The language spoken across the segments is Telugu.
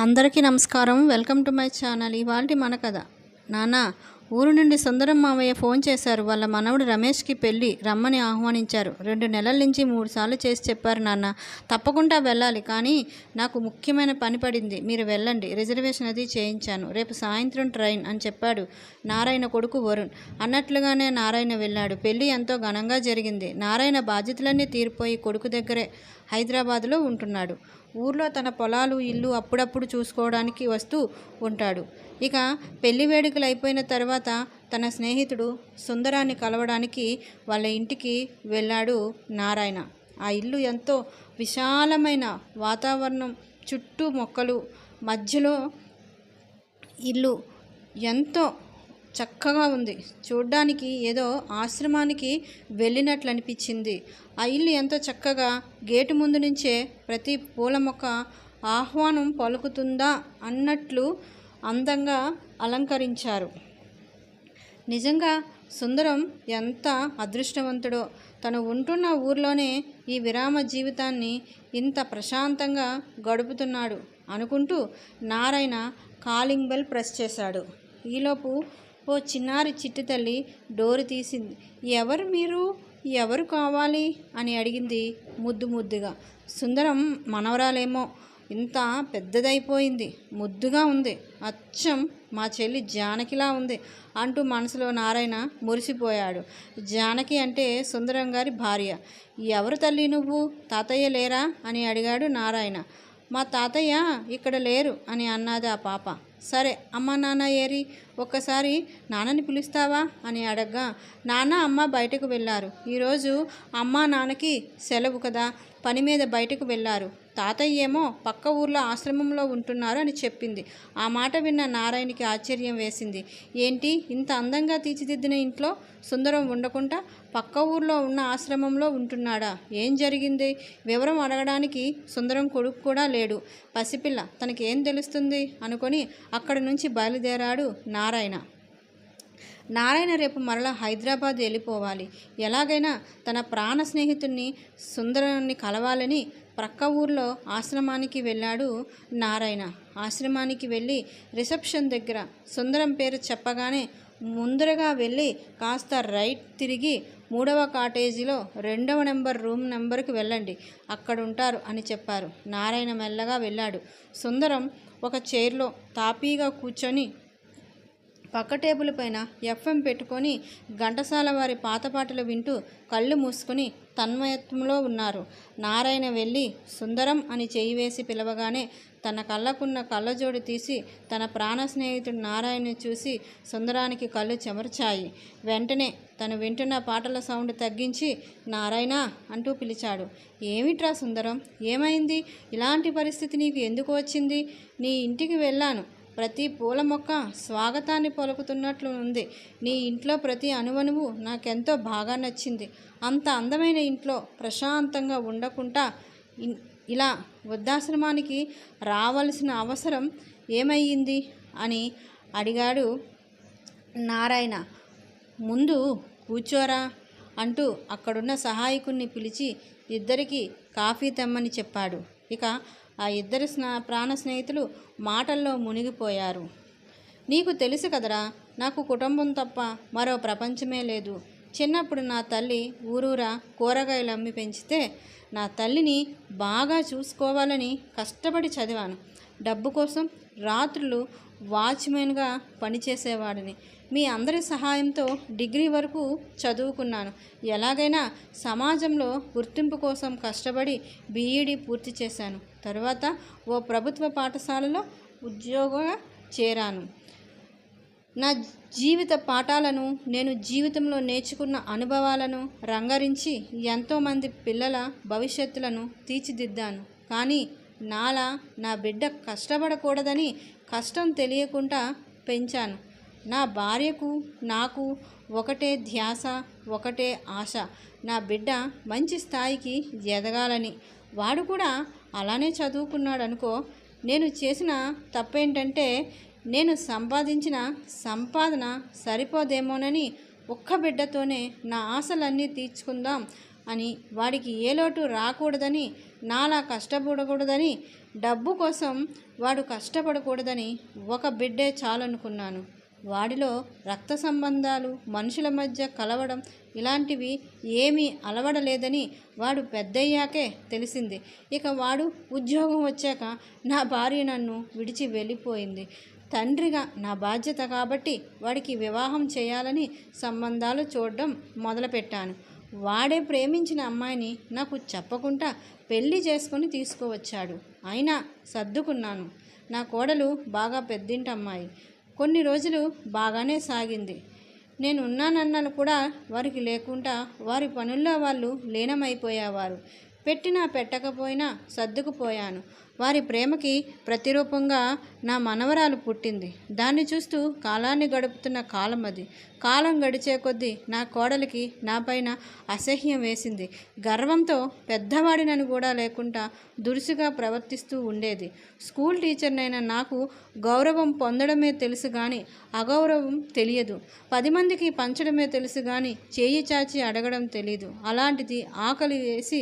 అందరికీ నమస్కారం. Welcome to my channel. ఇవాళ మన కథ. నానా ఊరు నుండి సుందరం మామయ్య ఫోన్ చేశారు. వాళ్ళ మనవడు రమేష్కి పెళ్ళి రమ్మని ఆహ్వానించారు. రెండు నెలల నుంచి మూడు సార్లు చేసి చెప్పారు నాన్న. తప్పకుండా వెళ్ళాలి కానీ నాకు ముఖ్యమైన పని పడింది. మీరు వెళ్ళండి. రిజర్వేషన్ అది చేయించాను. రేపు సాయంత్రం ట్రైన్ అని చెప్పాడు నారాయణ కొడుకు వరుణ్. అన్నట్లుగానే నారాయణ వెళ్ళాడు. పెళ్ళి ఎంతో ఘనంగా జరిగింది. నారాయణ బాధ్యతలన్నీ తీరిపోయి కొడుకు దగ్గరే హైదరాబాద్లో ఉంటున్నాడు. ఊర్లో తన పొలాలు ఇల్లు అప్పుడప్పుడు చూసుకోవడానికి వస్తూ ఉంటాడు. ఇక పెళ్ళి వేడుకలు అయిపోయిన తర్వాత తన స్నేహితుడు సుందరాన్ని కలవడానికి వాళ్ళ ఇంటికి వెళ్ళాడు నారాయణ. ఆ ఇల్లు ఎంతో విశాలమైన వాతావరణం చుట్టూ మొక్కలు మధ్యలో ఇల్లు ఎంతో చక్కగా ఉంది. చూడ్డానికి ఏదో ఆశ్రమానికి వెళ్ళినట్లు అనిపించింది ఆ ఇల్లు ఎంతో చక్కగా గేటు ముందు నుంచే ప్రతి పూల మొక్క ఆహ్వానం పలుకుతుందా అన్నట్లు అందంగా అలంకరించారు. నిజంగా సుందరం ఎంత అదృష్టవంతుడో! తను ఉంటున్న ఊర్లోనే ఈ విరామ జీవితాన్ని ఇంత ప్రశాంతంగా గడుపుతున్నాడు అనుకుంటూ నారాయణ కాలింగ్ బెల్ ప్రెస్ చేశాడు. ఈలోపు ఓ చిన్నారి చిట్టి తల్లి డోరు తీసింది. ఎవరు మీరు? ఎవరు కావాలి? అని అడిగింది ముద్దు ముద్దుగా. సుందరం మనవరాలేమో ఇంత పెద్దదైపోయింది ముద్దుగా ఉంది అచ్చం మా చెల్లి జానకిలా ఉంది అంటూ మనసులో నారాయణ మురిసిపోయాడు. జానకి అంటే సుందరం గారి భార్య. ఎవరు తల్లి నువ్వు? తాతయ్య లేరా? అని అడిగాడు నారాయణ. మా తాతయ్య ఇక్కడ లేరు అని అన్నది ఆ పాప. సరే అమ్మ నాన్న ఏరి ఒక్కసారి నాన్నని పిలుస్తావా? అని అడగ్గా నాన్న అమ్మ బయటకు వెళ్ళారు. ఈరోజు అమ్మ నాన్నకి సెలవు కదా పని మీద బయటకు వెళ్ళారు తాతయ్య ఏమో పక్క ఊర్లో ఆశ్రమంలో ఉంటున్నారు అని చెప్పింది. ఆ మాట విన్న నారాయణకి ఆశ్చర్యం వేసింది. ఏంటి? ఇంత అందంగా తీర్చిదిద్దిన ఇంట్లో సుందరం ఉండకుండా పక్క ఊర్లో ఉన్న ఆశ్రమంలో ఉంటున్నాడా? ఏం జరిగింది? వివరం అడగడానికి సుందరం కొడుకు కూడా లేడు. పసిపిల్ల తనకేం తెలుస్తుంది? అనుకొని అక్కడి నుంచి బయలుదేరాడు నారాయణ. నారాయణ రేపు మరలా హైదరాబాద్ వెళ్ళిపోవాలి. ఎలాగైనా తన ప్రాణ స్నేహితుడిని సుందరాన్ని కలవాలని ప్రక్క ఊర్లో ఆశ్రమానికి వెళ్ళాడు నారాయణ. ఆశ్రమానికి వెళ్ళి రిసెప్షన్ దగ్గర సుందరం పేరు చెప్పగానే ముందరగా వెళ్ళి కాస్త రైట్ తిరిగి మూడవ కాటేజీలో రెండవ నెంబర్ రూమ్ నెంబర్కి వెళ్ళండి. అక్కడ ఉంటారు అని చెప్పారు. నారాయణ మెల్లగా వెళ్ళాడు. సుందరం ఒక చైర్లో తాపీగా కూర్చొని పక్క టేబుల్ పైన ఎఫ్ఎం పెట్టుకొని ఘంటసాల వారి పాత పాటలు వింటూ కళ్ళు మూసుకుని తన్మయత్వంలో ఉన్నారు. నారాయణ వెళ్ళి సుందరం అని చేయి వేసి పిలవగానే తన కళ్ళకున్న కళ్ళజోడు తీసి తన ప్రాణ స్నేహితుడు నారాయణ చూసి సుందరానికి కళ్ళు చెమర్చాయి. వెంటనే తను వింటున్న పాటల సౌండ్ తగ్గించి నారాయణ అంటూ పిలిచాడు. ఏమిట్రా సుందరం? ఏమైంది? ఇలాంటి పరిస్థితి నీకు ఎందుకు వచ్చింది? నీ ఇంటికి వెళ్ళాను. ప్రతి పూల మొక్క స్వాగతాన్ని పలుకుతున్నట్లు ఉంది. నీ ఇంట్లో ప్రతి అణువణువు నాకెంతో బాగా నచ్చింది. అంత అందమైన ఇంట్లో ప్రశాంతంగా ఉండకుండా ఇలా వృద్ధాశ్రమానికి రావలసిన అవసరం ఏమయ్యింది? అని అడిగాడు నారాయణ. ముందు కూర్చోరా అంటూ అక్కడున్న సహాయకుణ్ణి పిలిచి ఇద్దరికి కాఫీ తెమ్మని చెప్పాడు. ఇక ఆ ఇద్దరు స్నా ప్రాణ స్నేహితులు మాటల్లో మునిగిపోయారు. నీకు తెలుసు కదరా నాకు కుటుంబం తప్ప మరో ప్రపంచమే లేదు. చిన్నప్పుడు నా తల్లి ఊరూరా కూరగాయలు అమ్మి పెంచితే నా తల్లిని బాగా చూసుకోవాలని కష్టపడి చదివాను. డబ్బు కోసం రాత్రులు వాచ్మెన్గా పనిచేసేవాడిని. మీ అందరి సహాయంతో డిగ్రీ వరకు చదువుకున్నాను. ఎలాగైనా సమాజంలో గుర్తింపు కోసం కష్టపడి బీఈడి పూర్తి చేశాను. తరువాత ఓ ప్రభుత్వ పాఠశాలలో ఉద్యోగం చేరాను. నా జీవిత పాఠాలను నేను జీవితంలో నేర్చుకున్న అనుభవాలను రంగరించి ఎంతోమంది పిల్లల భవిష్యత్తులను తీర్చిదిద్దాను. కానీ నాలా నా బిడ్డ కష్టపడకూడదని కష్టం తెలియకుండా పెంచాను. నా భార్యకు నాకు ఒకటే ధ్యాస ఒకటే ఆశ. నా బిడ్డ మంచి స్థాయికి ఎదగాలని. వాడు కూడా అలానే చదువుకున్నాడు అనుకో నేను చేసిన తప్పేంటంటే నేను సంపాదించిన సంపాదన సరిపోదేమోనని ఒక్క బిడ్డతోనే నా ఆశలన్నీ తీర్చుకుందాం అని వాడికి ఏ లోటు రాకూడదని నాలా కష్టపడకూడదని డబ్బు కోసం వాడు కష్టపడకూడదని ఒక బిడ్డే చాలనుకున్నాను. వాడిలో రక్త సంబంధాలు మనుషుల మధ్య కలవడం ఇలాంటివి ఏమీ అలవడలేదని వాడు పెద్దయ్యాకే తెలిసింది. ఇక వాడు ఉద్యోగం వచ్చాక నా భార్య నన్ను విడిచి వెళ్ళిపోయింది. తండ్రిగా నా బాధ్యత కాబట్టి వాడికి వివాహం చేయాలని సంబంధాలు చూడడం మొదలుపెట్టాను. వాడే ప్రేమించిన అమ్మాయిని నాకు చెప్పకుండా పెళ్ళి చేసుకొని తీసుకువచ్చాడు. అయినా సర్దుకున్నాను. నా కోడలు బాగా పెద్దింటి అమ్మాయి కొన్ని రోజులు బాగానే సాగింది. నేను ఉన్నానన్నలు కూడా వారికి లేకుండా వారి పనుల్లో వాళ్ళు లీనమైపోయేవారు. పెట్టినా పెట్టకపోయినా సర్దుకుపోయాను. వారి ప్రేమకి ప్రతిరూపంగా నా మనవరాలు పుట్టింది. దాన్ని చూస్తూ కాలాన్ని గడుపుతున్న కాలం అది. కాలం గడిచే కొద్దీ నా కోడలికి నాపైన అసహ్యం వేసింది. గర్వంతో పెద్దవాడినని కూడా లేకుండా దురుసుగా ప్రవర్తిస్తూ ఉండేది. స్కూల్ టీచర్నైన నాకు గౌరవం పొందడమే తెలుసు కానీ అగౌరవం తెలియదు. పది మందికి పంచడమే తెలుసు కానీ చేయి చాచి అడగడం తెలియదు అలాంటిది ఆకలి వేసి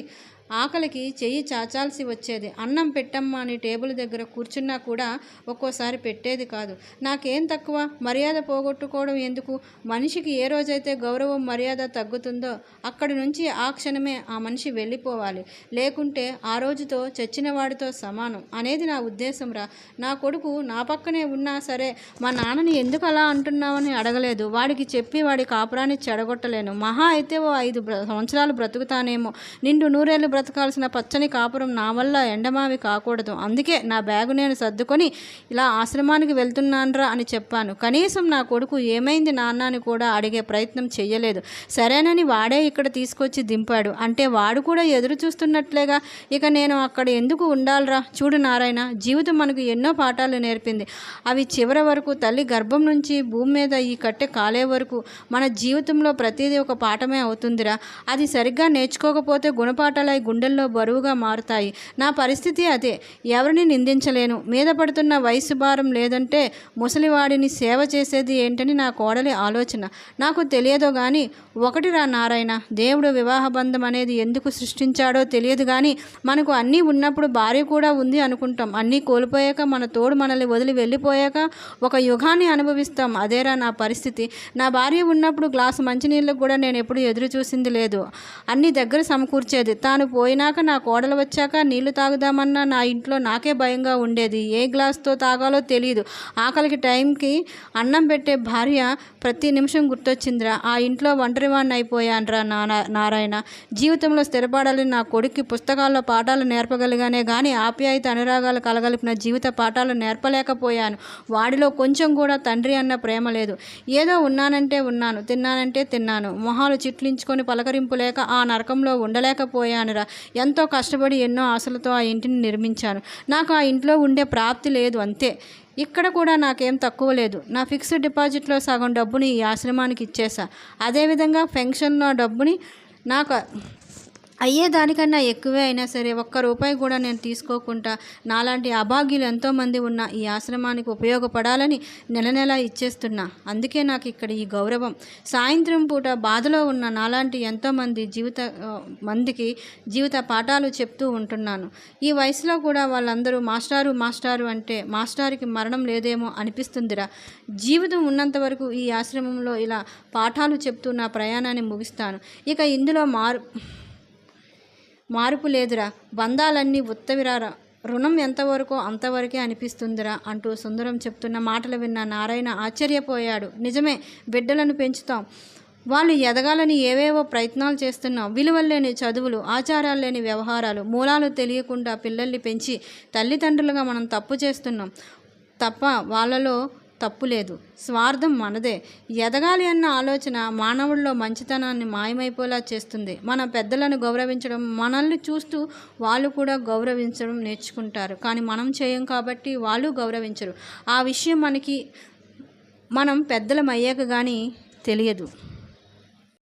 ఆకలికి చెయ్యి చాచాల్సి వచ్చేది. అన్నం పెట్టమ్మా అని టేబుల్ దగ్గర కూర్చున్నా కూడా ఒక్కోసారి పెట్టేది కాదు. నాకేం తక్కువ? మర్యాద పోగొట్టుకోవడం ఎందుకు? మనిషికి ఏ రోజైతే గౌరవం మర్యాద తగ్గుతుందో అక్కడి నుంచి ఆ క్షణమే ఆ మనిషి వెళ్ళిపోవాలి. లేకుంటే ఆ రోజుతో చచ్చిన వాడితో సమానం. అనేది నా ఉద్దేశం రా. నా కొడుకు నా పక్కనే ఉన్నా సరే మా నాన్నని ఎందుకు అలా అంటున్నావని అడగలేదు. వాడికి చెప్పి వాడి కాపురాన్ని చెడగొట్టలేను. మహా అయితే ఓ ఐదు సంవత్సరాలు బ్రతుకుతానేమో. నిండు నూరేళ్ళు బ్రతకాల్సిన పచ్చని కాపురం నా వల్ల ఎండమావి కాకూడదు. అందుకే నా బ్యాగు నేను సర్దుకొని ఇలా ఆశ్రమానికి వెళ్తున్నానరా అని చెప్పాను. కనీసం నా కొడుకు ఏమైంది నాన్న అని కూడా అడిగే ప్రయత్నం చెయ్యలేదు. సరేనని వాడే ఇక్కడ తీసుకొచ్చి దింపాడు. అంటే వాడు కూడా ఎదురు చూస్తున్నట్లేగా. ఇక నేను అక్కడ ఎందుకు ఉండాలిరా? చూడు నారాయణ జీవితం మనకు ఎన్నో పాఠాలు నేర్పింది. అవి చివరి వరకు తల్లి గర్భం నుంచి భూమి మీద ఈ కట్టె కాలే వరకు మన జీవితంలో ప్రతిదీ ఒక పాఠమే అవుతుందిరా. అది సరిగ్గా నేర్చుకోకపోతే గుణపాఠాలై గుండెల్లో బరువుగా మారుతాయి. నా పరిస్థితి అదే. ఎవరిని నిందించలేను. మీద పడుతున్న వయసు భారం లేదంటే ముసలివాడిని సేవ చేసేది ఏంటని నా కోడలి ఆలోచన. నాకు తెలియదో కానీ ఒకటి రా నారాయణ దేవుడు వివాహ బంధం అనేది ఎందుకు సృష్టించాడో తెలియదు కానీ మనకు అన్నీ ఉన్నప్పుడు భార్య కూడా ఉంది అనుకుంటాం. అన్నీ కోల్పోయాక మన తోడు మనల్ని వదిలి వెళ్ళిపోయాక ఒక యుగాన్ని అనుభవిస్తాం. అదేరా నా పరిస్థితి. నా భార్య ఉన్నప్పుడు గ్లాసు మంచినీళ్ళకు కూడా నేను ఎప్పుడు ఎదురు చూసింది లేదు. అన్ని దగ్గర సమకూర్చేది. తాను పోయినాక నా కోడలు వచ్చాక నీళ్ళు తాగుదామన్నా నా ఇంట్లో నాకే భయంగా ఉండేది. ఏ గ్లాస్తో తాగాలో తెలియదు ఆకలికి టైంకి అన్నం పెట్టే భార్య ప్రతి నిమిషం గుర్తొచ్చిందిరా. ఆ ఇంట్లో ఒంటరివాణ్ణి అయిపోయానురా నానా నారాయణ. జీవితంలో స్థిరపడాలని నా కొడుక్కి పుస్తకాల్లో పాఠాలు నేర్పగలిగానే కానీ ఆప్యాయత అనురాగాలు కలగలిపిన జీవిత పాఠాలు నేర్పలేకపోయాను. వాడిలో కొంచెం కూడా తండ్రి అన్న ప్రేమ లేదు. ఏదో ఉన్నానంటే ఉన్నాను తిన్నానంటే తిన్నాను. మొహాలు చిట్లించుకొని పలకరింపు లేక ఆ నరకంలో ఉండలేకపోయానురా. ఎంతో కష్టపడి ఎన్నో ఆశలతో ఆ ఇంటిని నిర్మించాను నాకు ఆ ఇంట్లో ఉండే ప్రాప్తి లేదు అంతే. ఇక్కడ కూడా నాకేం తక్కువ లేదు. నా ఫిక్స్డ్ డిపాజిట్లో సగం డబ్బుని ఈ ఆశ్రమానికి ఇచ్చేసా అదేవిధంగా పెన్షన్లో డబ్బుని నాకు అయ్యే దానికన్నా ఎక్కువే అయినా సరే ఒక్క రూపాయి కూడా నేను తీసుకోకుండా నాలాంటి అభాగ్యులు ఎంతోమంది ఉన్న ఈ ఆశ్రమానికి ఉపయోగపడాలని నెల నెల ఇచ్చేస్తున్నా. అందుకే నాకు ఇక్కడ ఈ గౌరవం. సాయంత్రం పూట బాధలో ఉన్న నాలాంటి ఎంతోమంది జీవిత మందికి జీవిత పాఠాలు చెప్తూ ఉంటున్నాను. ఈ వయసులో కూడా వాళ్ళందరూ మాస్టారు మాస్టారు అంటే మాస్టారుకి మరణం లేదేమో అనిపిస్తుందిరా. జీవితం ఉన్నంత వరకు ఈ ఆశ్రమంలో ఇలా పాఠాలు చెప్తూ నా ప్రయాణాన్ని ముగిస్తాను. ఇక ఇందులో మారు మార్పు లేదురా. బంధాలన్నీ ఉత్తవిరారా. రుణం ఎంతవరకో అంతవరకే అనిపిస్తుందిరా అంటూ సుందరం చెప్తున్న మాటలు విన్న నారాయణ ఆశ్చర్యపోయాడు. నిజమే బిడ్డలను పెంచుతాం. వాళ్ళు ఎదగాలని ఏవేవో ప్రయత్నాలు చేస్తున్నాం. విలువలు లేని చదువులు ఆచారాలు లేని వ్యవహారాలు మూలాలు తెలియకుండా పిల్లల్ని పెంచి తల్లిదండ్రులుగా మనం తప్పు చేస్తున్నాం. తప్ప వాళ్ళలో తప్పులేదు. స్వార్థం మనదే. ఎదగాలి అన్న ఆలోచన మానవుల్లో మంచితనాన్ని మాయమైపోలా చేస్తుంది. మన పెద్దలను గౌరవించడం మనల్ని చూస్తూ వాళ్ళు కూడా గౌరవించడం నేర్చుకుంటారు. కానీ మనం చేయం కాబట్టి వాళ్ళు గౌరవించరు. ఆ విషయం మనకి మనం పెద్దలం అయ్యాక కానీ తెలియదు.